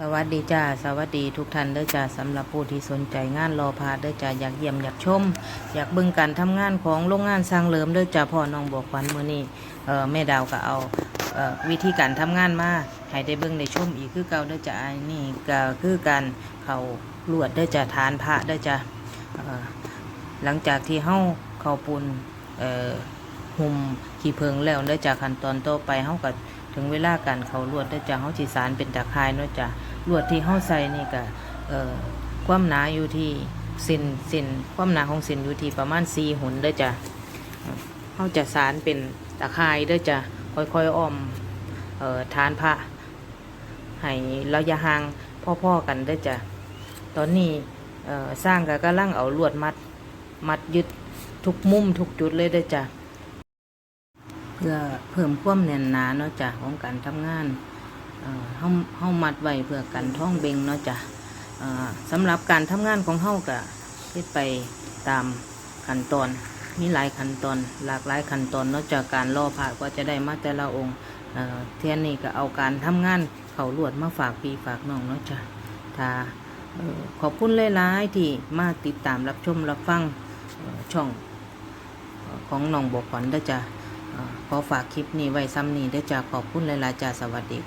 สวัสดีจ้าสวัสดีทุกท่านเด้อจ้าสำหรับผู้ที่สนใจงานรอพาเด้อจ้าอยากเยี่ยมอยากชม อยากบิ่งการทำงานของโรงงานสร้างเหลิมเด้อจ้าพ่อน้องบอกขวัญมือนี้เออแม่ดาวก็เอาเออวิธีการทำงานมาให้ได้เบิ่งได้ชมอีกคือเก่าเด้อจ้าอันนี้ก็คือการเขาลวดเด้อจ้าฐานพระเด้อจ้าหลังจากที่เฮาเข้าปูนเอ่อหุ่มขี้เพิงแล้วเด้อจ้าขั้นตอนต่อไปเฮาก็ ถึงเวลาการเขาลวดเด้จ้าเฮาสิสารเป็นตะข่ายเนาะจ้าลวดที่เฮาใส่นี่ก็เอ่อความหนาอยู่ที่เส้นเส้นความหนาของเส้นอยู่ที่ประมาณ4หุ่นเด้อจ้ะเฮาจะสารเป็นตะข่ายเด้อจ้ะค่อยๆอ้อมเอ่อฐานพระให้ระยะห่างพ่อๆกันเด้อจ้ะตอนนี้เอ่อสร้างก็กำลังเอาลวดมัด มัดยึดทุกมุมทุกจุดเลยเด้อจ้ะ เพื่อเพิ่มความแน่นหนาเนาะจ้ะของการทำงานเอ่อเฮาเฮามัดไว้เพื่อกันท้องเบงเนาะจ้ะเอ่อสำหรับการทำงานของเฮาก็เฮ็ดไปตามขั้นตอนมีหลายขั้นตอนหลากหลายขั้นตอนเนาะจากการรอผ่าก็จะได้มาแต่ละองค์เอ่อเทียนนี่ก็เอาการทำงานเขาลวดมาฝากพี่ฝากน้องเนาะจ้ะถ้าขอบคุณหลายๆที่มาติดตามรับชมรับฟังช่องของน้องบอกขวัญเด้อจ้ะ ขอฝากคลิปนี้ไว้ซ้ำนี้เด้อจ้ะขอบคุณหลายๆจ้าสวัสดี